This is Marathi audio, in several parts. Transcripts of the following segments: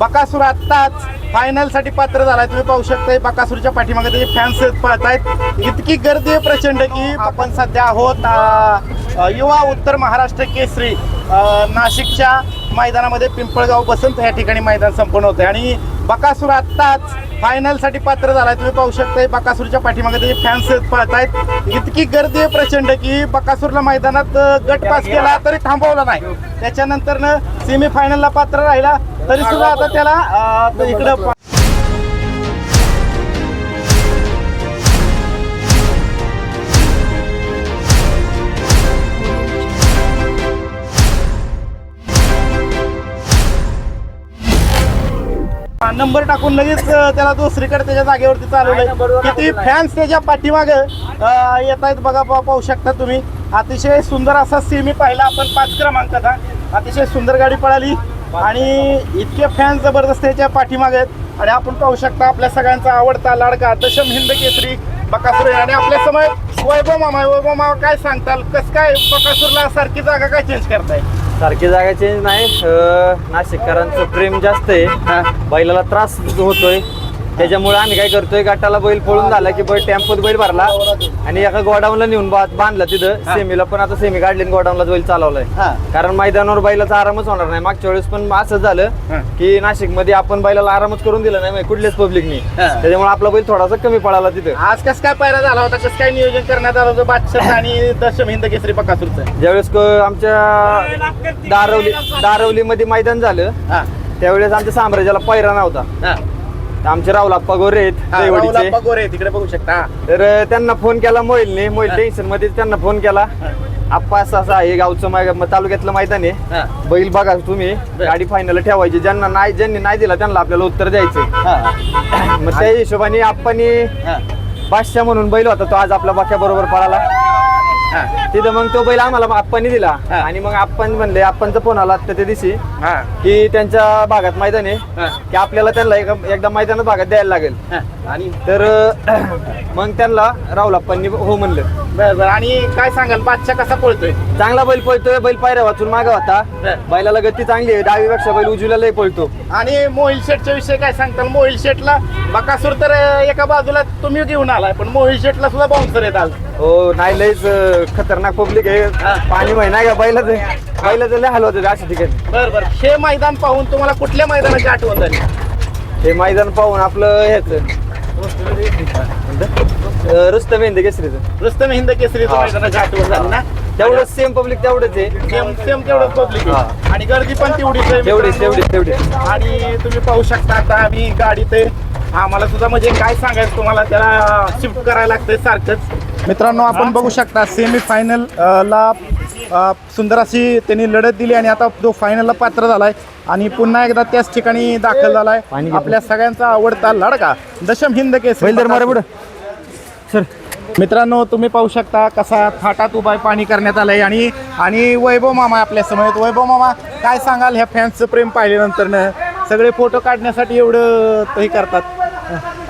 बकासूर आत्ताच फायनलसाठी पात्र झालाय. तुम्ही पाहू शकता बकासूरच्या पाठीमागे त्याचे फॅन्स पाहतायत इतकी गर्दी आहे प्रचंड की आपण सध्या आहोत युवा उत्तर महाराष्ट्र केसरी नाशिकच्या मैदानामध्ये पिंपळगाव बसंत या ठिकाणी मैदान संपन्न होतं आणि बकासूर आत्ताच फायनलसाठी पात्र झालाय. तुम्ही पाहू शकता बकासूरच्या पाठीमागे त्याचे फॅन्स पाहतायत इतकी गर्दी आहे प्रचंड की बकासूरला मैदानात गट पास केला तरी थांबवला नाही. त्याच्यानंतर सेमी फायनलला पात्र राहिला तरी सुद्धा आता त्याला इकडं नंबर टाकून लगेच त्याला दुसरीकडे त्याच्या जागेवरती चालवलंय. किती फॅन्स त्याच्या पाठीमागे येत आहेत बघा पाहू शकता तुम्ही. अतिशय सुंदर असा सेमी पाहिला आपण पाच क्रमांकाचा अतिशय सुंदर गाडी पळाली. आणि इतके फॅन्स जबरदस्त त्याच्या पाठीमागे आहेत. आणि आपण पाहू शकता आपल्या सगळ्यांचा आवडता लाडका दशम हिंद केसरी बकासूर. आणि आपल्यासमोर वैभव मामा. वैभव मामा काय सांगताल? कसं काय बकासूरला सारखी जागा काय चेंज करताय? सारखी जागा चेंज नाही नाशिककरांचं प्रेम जास्त आहे. बैलाला त्रास होतोय. त्याच्यामुळे आम्ही काय करतोय गटाला बैल पळून झाला की बैल टेम्पोत बैल भरला आणि एका गोडाऊनला नेऊन बा- बांधला तिथं. सेमीला. पण आता सेमी काढली आणि गोडाऊनला बैल चालवलाय. हा. कारण मैदानावर बैलाचा आरामच होणार नाही. मागच्या वेळेस पण असं हा. झालं की नाशिकमध्ये आपण बैलाला आरामच करून दिला नाही म्हणजे कुठल्याच पब्लिकनी. हा. त्याच्यामुळे आपला बैल थोडासा कमी पळाला तिथं. आज कसं काय पायरा झाला होता कसं काय नियोजन करण्यात आलं होतं बादशाह आणि दशम हिंद केसरी बकासूरचं ज्यावेळेस क- आमच्या दारवली दारवलीमध्ये मैदान झालं हा. त्यावेळेस आमच्या साम्राज्याला पैरा नव्हता. हा. तर आमचे रावलाप्पा गोरे आहेत हा, देवडीचे. राहुल गोरे तिकडे बघू शकता. तर त्यांना फोन केला मोहिलने मोहिल टेन्शनमध्ये त्यांना फोन केला आप्पा असं असं आहे गावचं मै- म- तालुक्यातलं मैदान आहे हा. बैल बघा तुम्ही गाडी फायनल ठेवायची ज्यांना नाही ज्यांनी नाही दिला त्यांना आपल्याला उत्तर द्यायचं. मग त्या हिशोबाने आप्पानी हा. बादशाह म्हणून बैल होता तो आज आपल्या बाक्या बरोबर पळाला. तिथं मग तो बैल आम्हाला आप्पानी दिला. आणि मग आपण म्हणले आप्पांचा फोन आला त्या दिवशी. की त्यांच्या भागात मैदान आहे. की आपल्याला त्यांना एका- एकदा मैदानात भागात द्यायला लागेल. आणि तर अं, मग त्यांना राहुलाप्पांनी हो म्हणलं. बरं बरं. आणि काय सांगाल बादशाह कसा पळतोय? चांगला बैल पळतोय बैल पायऱ्या वाचून मागा होता. बैलाला गती चांगली आहे डावीपेक्षा बैल उजवीला लय पळतो. आणि मोहिल शेटच्या विषयी काय सांगताल? मोहिल शेटला बकासूर तर अं, एका बाजूला तुम्ही घेऊन आलाय पण मोहिल शेटला सुद्धा बाउन्सर येत आज. हो नाही लयच अं, खतरनाक पब्लिक आहे. पाणी महिना का बैलाचं बैलाचं लय हाल होते अशा ठिकाणी बरं बरं हे मैदान पाहून तुम्हाला कुठल्या मैदानाची आठवण झाली हे मैदान पाहून आपलं ह्याच रुस्तम हिंद केसरीचं रुस्तम हिंद केसरीचं हा. मैदानाची आठवण झाली ना तेवढंच सेम पब्लिक तेवढंच आहे सेम सेम तेवढंच पब्लिक. आणि गर्दी पण तेवढीच आहे तेवढीच. तेवढीच तेवढीच आणि तुम्ही पाहू शकता आता आम्ही गाडीत आहे. आम्हाला सुद्धा म्हणजे काय सांगायचं तुम्हाला त्याला शिफ्ट करायला लागतंय सारखंच मित्रांनो आपण बघू शकता सेमी फायनल ला सुंदर अशी त्यांनी लढत दिली आणि आता तो फायनलला पात्र झालाय आणि पुन्हा एकदा त्याच ठिकाणी दाखल झालाय. आपल्या सगळ्यांचा आवडता लडका दशम हिंद केस सर. मित्रांनो तुम्ही पाहू शकता कसा थाटात उभा पाणी करण्यात आलंय आणि आणि वैभव मामा आपल्यासमोर. वैभव मामा काय सांगाल? ह्या फॅन्सचं प्रेम पाहिल्यानंतर सगळे फोटो काढण्यासाठी एवढं हे करतात.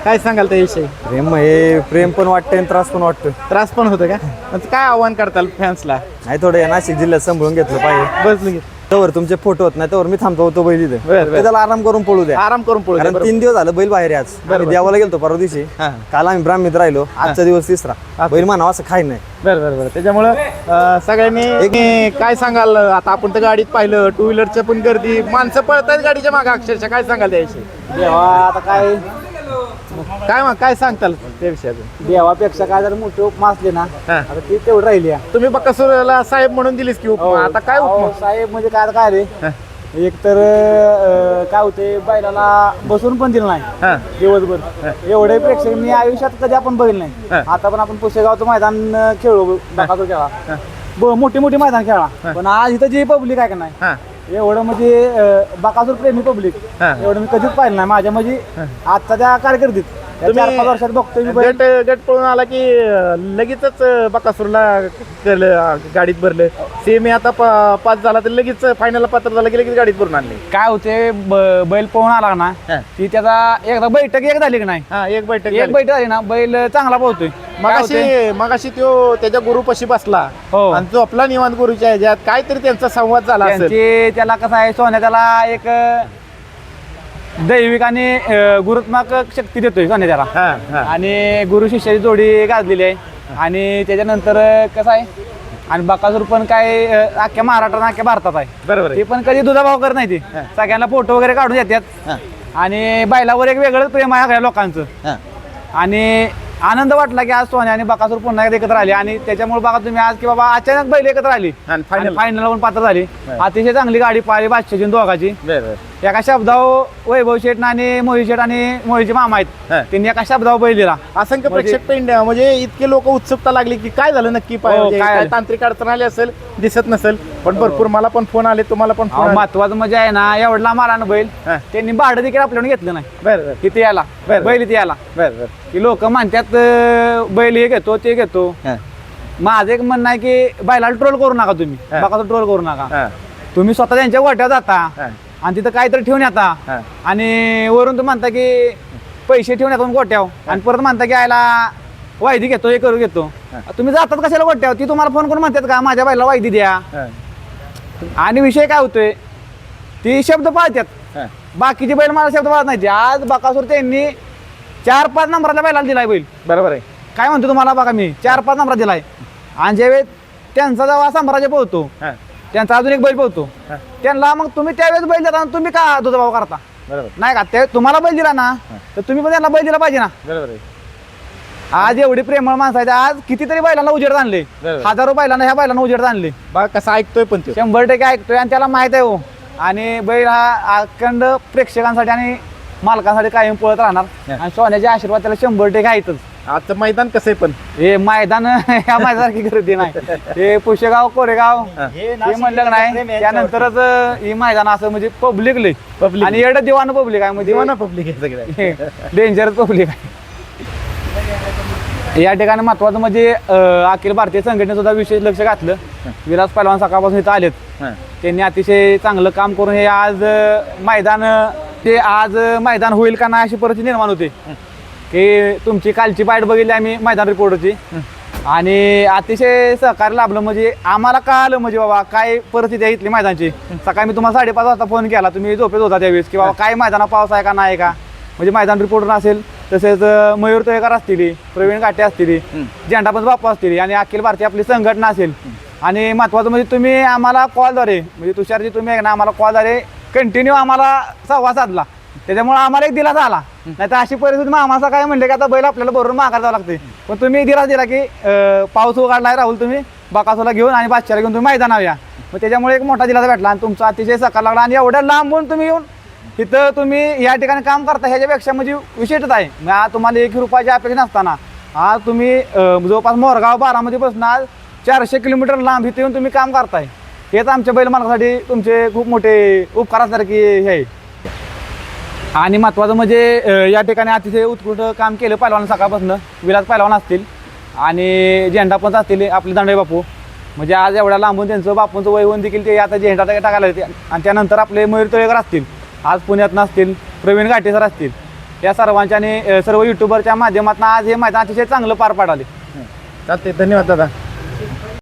काय सांगाल त्याविषयी? प्रेम हे प्रेम पण वाटतंय आणि त्रास पण वाटतोय. त्रास पण होतं का? मग काय आव्हान करताल फॅन्सला नाही थोडं या नाशिक जिल्ह्यात सांभाळून घेतलं पाहिजे. बसलं की. तवर तुमचे फोटो होत नाही तवर मी थांबतो होतो बैल इथे. बरं, बरं. त्याला आराम करून पळू द्या. आराम करून पळू द्या, कारण बरोबर. तीन दिवस झालं बैल बाहेर आहे आज. आम्ही बरोबर. देवाला गेलतो परवा दिवशी. हा. काल आम्ही ब्राह्मीत राहिलो. आजचा दिवस तिसरा. बैल मानावा असं खाय नाही. बरं बरं बरं. त्याच्यामुळं अं, सगळ्यांनी एक काय सांगाल? आता आपण तर गाडीत पाहिलं टू व्हीलरचं पण गर्दी. माणसं पळतात गाडीच्या मागे अक्षरशः. काय सांगाल त्याविषयी? देवा आता काय? काय मग काय सांगताल? त्याविषयी अजून देवापेक्षा काय जर मोठी उपमा असली ना हा. आता ती तेवढी राहिली आहे. तुम्ही बकासूरला साहेब म्हणून दिलीस की उपमा. आता काय अहो, उपमा? साहेब म्हणजे काय काय रे? हा. एक तर अं, काय होते बैलाला बसून पण दिलं नाही. हा. दिवसभर. एवढे प्रेक्षक मी आयुष्यात कधी आपण बघितलं हा. नाही आता पण आपण पुसेगावचं मैदान अं, खेळलो बकासूर खेळा ब- मोठी मोठी मैदान खेळा. पण आज इथं जे पब्लिक आहे का नाही हा. एवढं म्हणजे अं, बकासूर प्रेमी पब्लिक हा. एवढं मी कधीच पाहिलं नाही. माझ्या म्हणजे आता त्या कारकिर्दीत. चार पाच वर्षात बघतोय मी बैल. गट गट पळून आला की अं, लगेचच अं, बकासूरला केलं, अं, गाडीत भरलं सेमी आता प- पाच झाला तर लगेच फायनलला पात्र झालं की लगेच गाडीत भरून आणले काय होते ब- बैल पळून आला ना हा. ती त्याचा एकदा बैठक एक झाली की नाही हा एक बैठक एक झाली. बैठक झाली ना बैल चांगला पोहतोय काय होतंय? मगाशी मगाशी तो त्याच्या गुरुपाशी बसला हो. आणि तो आपला निवांत गुरुच्या ह्याच्यात काहीतरी त्यांचा संवाद झाला असेल त्यांची त्याला कसं आहे सोन्या त्याला एक दैविक आणि गुरुत्मक शक्ती देतोय सोन्या त्याला? हा हा. आणि गुरु शिष्याची जोडी गाजलेली आहे. आणि त्याच्यानंतर कसं आहे? आणि बकासूर पण काय अख्ख्या महाराष्ट्रात अख्ख्या भारतात आहे. बरोबर ते पण कधी दुधाभाव करत नाही ती. सगळ्यांना फोटो वगैरे काढून येतात आणि बैलावर एक वेगळंच प्रेम आहे सगळ्या लोकांचं. आणि आनंद वाटला की आज सोन्या आणि बकासूर पुन्हा एकदा एकत्र आले. आणि त्याच्यामुळे बघा तुम्ही आज की बाबा अचानक बैल एकत्र आली. फायनल पण पात्र झाली. अतिशय चांगली गाडी पाहिली बादशाची दोघाची. एका शब्दावर वैभव शेठ आणि मोहित शेठ आणि मोहितचे मामा हा. आहेत त्यांनी एका शब्दावर बैल दिला. असंख्य म्हणजे- प्रेक्षक पेंड म्हणजे इतके लोक उत्सुकता लागली की काय झालं नक्की पाय- हो, म्हणजे काय काय झालं? तांत्रिक अडचण आली असेल? दिसत नसेल. पण भरपूर मला पण फोन आले तुम्हाला पण फोन आले. महत्वाचं म्हणजे आहे ना एवढला मारा ना बैल हा. त्यांनी भाडं देखील आपल्याकडून घेतलं नाही. बरं बरं. किती याला बरं. बैल इथे याला बरं बरं. की लोक म्हणतात अं, बैल हे घेतो ते घेतो. हा, माझं एक म्हणणं आहे की बैलाला ट्रोल करू नका तुम्ही. हा. बघा ट्रोल करू नका. हा, तुम्ही स्वतः त्यांच्या गोट्यावर जाता. हा, आणि तिथं काहीतरी ठेवून येता. आणि वरून तुम्ही म्हणता की पैसे ठेवून येतो गोट्यावर. आणि परत म्हणता की आयला वायदी घेतो हे करू घेतो. तुम्ही जातात कशाला गोट्यावर? ती तुम्हाला फोन करून म्हणतात का माझ्या बाईला वायदी द्या. आणि विषय काय होतोय? ती शब्द पाळतात. बाकीचे बैल मला शब्द पाळत नाही आज बाकासूर त्यांनी चार पाच नंबराला बैलाला दिलाय बैल. बरोबर आहे. काय म्हणतो तुम्हाला बघा मी? चार पाच नंबरात दिलाय. आणि ज्यावेळेस त्यांचा जेव्हा साम्राज्य पोहतो त्यांचा अजून एक बैल पोहतो हा. त्यांना मग तुम्ही त्यावेळेस बैल देता आणि तुम्ही का दुधाभाव करता? बरोबर. नाही का? ते तुम्हाला बैल दिला ना तर तुम्ही पण त्यांना बैल दिला पाहिजे ना. बरोबर आहे. आज एवढी प्रेमळ माणसं आहेत. आज कितीतरी बैलांना उजेड आणले. बरोबर. हजारो बैलांना ह्या बैलांना उजेड आणले. बघा कसं ऐकतोय पण तो. शंभर टक्के ऐकतोय आणि त्याला माहीत आहे हो. आणि बैल हा अखंड प्रेक्षकांसाठी आणि मालकांसाठी कायम पळत राहणार. हा. आणि सोन्याचे आशीर्वाद त्याला शंभर टक्के आहेतच. आजचं मैदान कसं आहे पण? हे मैदान ह्या मैदानासारखी गर्दी नाही. हे पुशेगाव कोरेगाव हा. म्हणलं नाही त्यानंतरच ही मैदान असं म्हणजे पब्लिक लय. Public. आणि एवढं दिवानं पब्लिक आहे म्हणजे. दिवाना पब्लिक आहे सगळं. डेंजरस पब्लिक आहे. या ठिकाणी महत्वाचं म्हणजे अं, अखिल भारतीय संघटने सुद्धा विशेष लक्ष घातलं. विलास पहलवान सकाळपासून इथं आलेत. हा, त्यांनी अतिशय चांगलं काम करून हे आज अं, मैदान अं, ते आज अं, मैदान होईल का नाही अशी परिस्थिती निर्माण होते. की तुमची कालची बाईट बघितली आम्ही मैदान रिपोर्टची आणि अतिशय सहकार्य लाभलं म्हणजे आम्हाला कळालं म्हणजे बाबा काय परिस्थिती आहे इथली मैदानची. सकाळी मी तुम्हाला साडेपाच वाजता फोन केला. तुम्ही झोपेत होता त्यावेळेस की बाबा काय मैदाना पाऊस आहे का नाही का? म्हणजे मैदान रिपोर्टर असेल तसेच मयूर तळेकर असतील प्रवीण काटे असतील झेंडापंच बाप्पा असतील आणि अखिल भारतीय आपली संघटना असेल. आणि महत्वाचं म्हणजे तुम्ही आम्हाला कॉलद्वारे म्हणजे तुषारजी तुम्ही आहे ना आम्हाला कॉलद्वारे कंटिन्यू आम्हाला संवाद साधला. त्याच्यामुळे आम्हाला एक दिलासा आला. नाही तर अशी परिस्थिती मामाचा काय म्हणले की आता बैल आपल्याला बरोबर माघार जावं लागते. पण तुम्ही दिलास दिला की अं, पाऊस उघडलाय राहुल तुम्ही बाकासोला घेऊन आणि बादशाला घेऊन तुम्ही मैदानावर या. मग त्याच्यामुळे एक मोठा दिलासा भेटला आणि तुमचा अतिशय सकाळ लागला आणि एवढ्या लांबून तुम्ही येऊन तिथं तुम्ही या ठिकाणी काम करता ह्याच्यापेक्षा म्हणजे विशेषच आहे. मग आज तुम्हाला एक रुपयाची अपेक्षा नसताना आज तुम्ही अं, जवळपास मोरगाव बारामध्ये बसून आज चारशे किलोमीटर लांब इथे येऊन तुम्ही काम करताय. हेच आमच्या बैल मालकासाठी तुमचे खूप मोठे उपकार असणारे हे आहे. आणि महत्त्वाचं म्हणजे या ठिकाणी अतिशय उत्कृष्ट काम केलं पहिलवान सकाळपासून. विलास पहिलवान असतील आणि झेंडा पण असतील आपले दांडे बापू. म्हणजे आज एवढ्या लांबून त्यांचं बापूंचं वय होऊन देखील ते आता झेंडा टाकायला येते आणि त्यानंतर आपले मयूर तळेकर असतील आज पुण्यात असतील प्रवीण घाटे सर असतील. या सर्वांच्या आणि सर्व युट्यूबरच्या माध्यमातून आज हे मैदान अतिशय चांगलं पार पाडाले. चालते धन्यवाद दादा.